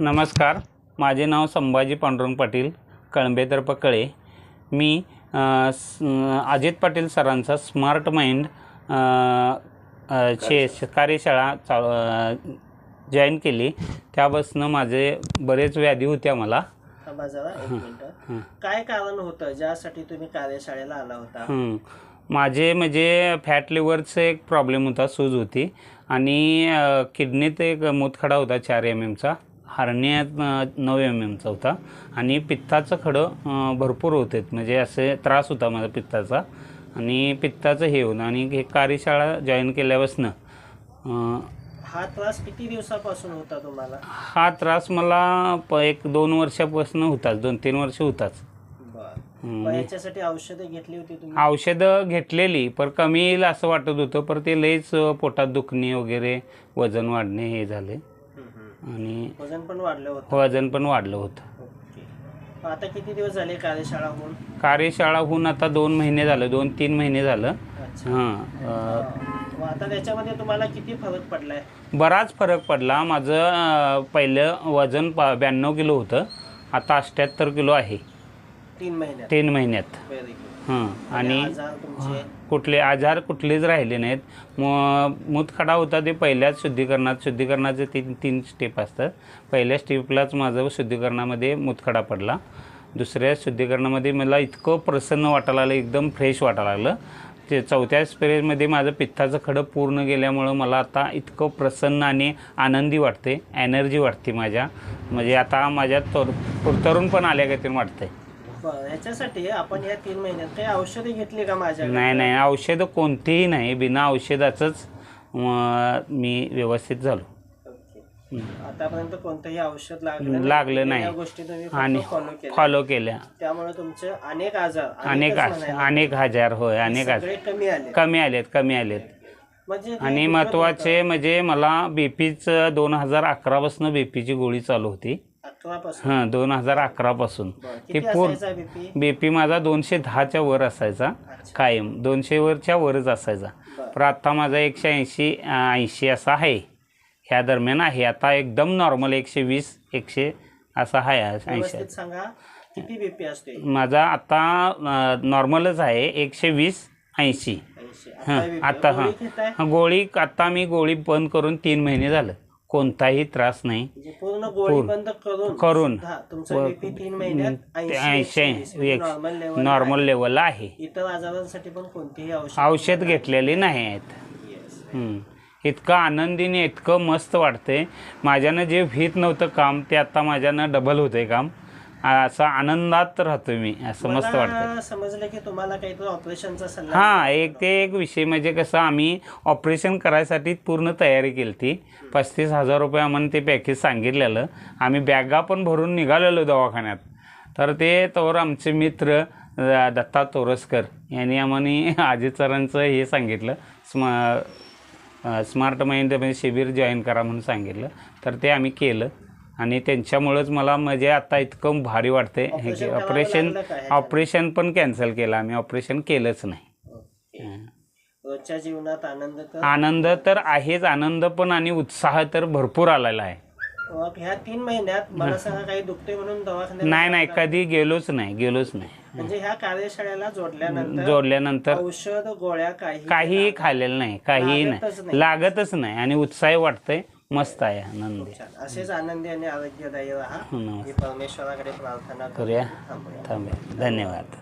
नमस्कार. माझे नाव संभाजी पांडुरंग पाटील कळंबे पकळे मी अजित पाटील सरांचा स्मार्ट माइंड श- कार्यशाळा चा जॉईन केली. त्यापासून माझे बरेच व्याधी होत्या मला. काय कारण होतं ज्यासाठी तुम्ही कार्यशाळेला आला होता? हं. माझे म्हणजे फॅट लिव्हरचं एक प्रॉब्लेम होता सूज होती. आणि किडनीत एक मूतखडा होता चार एम एमचा हरण्यात नऊ एम एमचा होता आणि पित्ताचं खडं भरपूर होते म्हणजे असे त्रास होता माझा पित्ताचा. आणि पित्ताचं हे होतं आणि हे कार्यशाळा जॉईन केल्यापासून हा त्रास किती दिवसापासून होता तुम्हाला? हा त्रास मला प एक दोन वर्षापासून होताच. दोन तीन वर्ष होताच. बर. याच्यासाठी औषधं घेतली होती तुम्ही? औषधं घेतलेली पण कमी येईल असं वाटत होतं. पण ते लईच पोटात दुखणे वगैरे वजन वाढणे हे झाले. आणि वजन पण वाढलं होतं. वजन पण वाढलं होतं. ओके. आता किती दिवस झाले कार्यशाळा होऊन कार्यशाळाहून आता दोन महिने झालं दोन तीन महिने झालं. अच्छा. हां मग आता त्याच्यामध्ये तुम्हाला किती फरक पडलाय? बराच फरक पडला. माझं अं, पहिलं वजन पा ब्याण्णव किलो होतं. आता अठ्ठ्याहत्तर किलो आहे. तीन महिन्यात. तीन हां आणि आजार तुमचे? कुठले आजार कुठलेच राहिले नाहीत. मग मूतखडा होता ते पहिल्याच शुद्धीकरणात शुद्धीकरणाचे तीन तीन स्टेप असतात. पहिल्या स्टेपलाच माझं शुद्धीकरणामध्ये मूतखडा पडला. दुसऱ्या शुद्धीकरणामध्ये मला इतकं प्रसन्न वाटायला लागलं एकदम फ्रेश वाटायला लागलं. ते चौथ्या स्प्रेमध्ये माझं पित्ताचं खडं पूर्ण गेल्यामुळं मला आता इतकं प्रसन्न आणि आनंदी वाटते एनर्जी वाटते माझ्या. म्हणजे आता माझ्यात तर तरुण पण आल्या का वाटतंय. बरं याच्यासाठी आपण या तीन महिन्यात काही औषधे घेतली का माझ्या नाही नाही. औषधं कोणतीही नाही. बिना औषधाचंच अं, मी व्यवस्थित झालो. ओके. आतापर्यंत कोणतंही औषध लागलं लागलं नाही. या गोष्टी तुम्ही आणि फॉलो केल्या. फॉलो केल्या. त्यामुळे तुमचे अनेक आजार अनेक अनेकच म्हणायला अनेक हजार होय अनेक हजार सगळे कमी आले कमी आलेत कमी आलेत. म्हणजे ते आणि दुखत महत्त्वाचे म्हणजे मला बी पीचं दोन हजार अकरापासून बी पीची गोळी चालू होती. हां दोन हजार अकरापासून. ते बीपी बी पी माझा दोनशे दहाच्या वर असायचा कायम. दोनशे वरच्या वरच असायचा. पण आता माझा एकशे ऐंशी ऐंशी असा आहे. ह्या दरम्यान आहे. आता एकदम नॉर्मल एकशे वीस एकशे असा आहे ऐंशी माझा आता नॉर्मलच आहे. एकशे वीस ऐंशी. हां आता BP. आता हां. गोळी घेताय? हां, गोळी आता मी गोळी बंद करून तीन महिने झालं. कोणताही त्रास नाही. म्हणजे पूर्ण गोळी बंद करून करून. सुद्धा तुमचं बीपी तीन महिन्यात ते ऐंशी ऐंशी नॉर्मल लेवल नॉर्मल आहे. इतर आजारांसाठी पण कोणतीही औषध औषध घेतलेली नाही आहेत Yes. हं. इतकं आनंदीने इतकं मस्त वाटते माझ्यानं जे भीत नव्हतं काम ते आता माझ्यानं डबल होतंय काम. असं आनंदात राहतो मी असं मस्त वाटतं समजलं की तुम्हाला काहीतरी ऑपरेशनचा सल्ला हां एक ते एक विषय म्हणजे कसं आम्ही ऑपरेशन करायसाठी पूर्ण तयारी केली ती पस्तीस हजार रुपये आम्हाला ते पॅकेज सांगितलेलं. आम्ही बॅगा पण भरून निघालेलो दवाखान्यात. तर ते तोवर आमचे मित्र दत्ता तोरसकर यांनी आम्हाला अजित सरांचं हे सांगितलं. स्मा स्मार्ट माइंड म्हणजे शिबिर जॉईन करा म्हणून सांगितलं. तर ते आम्ही केलं. आणि त्यांच्यामुळंच मला म्हणजे आता इतकं भारी वाटते हे की Operation करावं ऑपरेशन लागलं? ऑपरेशन पण कॅन्सल केलं आम्ही. ऑपरेशन केलंच नाही. ओके. रोजच्या जीवनात आनंद तर आनंद तर आहेच. आनंद पण आणि उत्साह तर भरपूर आलेला आहे. मग ह्या तीन महिन्यात मला सांगा काही दुखते म्हणून दवाखान्यात नाही नाही. कधी गेलोच नाही. गेलोच नाही. म्हणजे ह्या कार्यशाळेला जोडल्यानंतर जोडल्यानंतर औषध गोळ्या काही काहीही खाल्लेलं नाही. काहीही लागतच नाही. नाही. लागतच नाही. आणि उत्साही वाटतंय. मस्त आहे आनंदी. असेच आनंदी आणि आरोग्यदायी राहा नमस्कार. ही परमेश्वराकडे प्रार्थना करू. करूया थांबूया धन्यवाद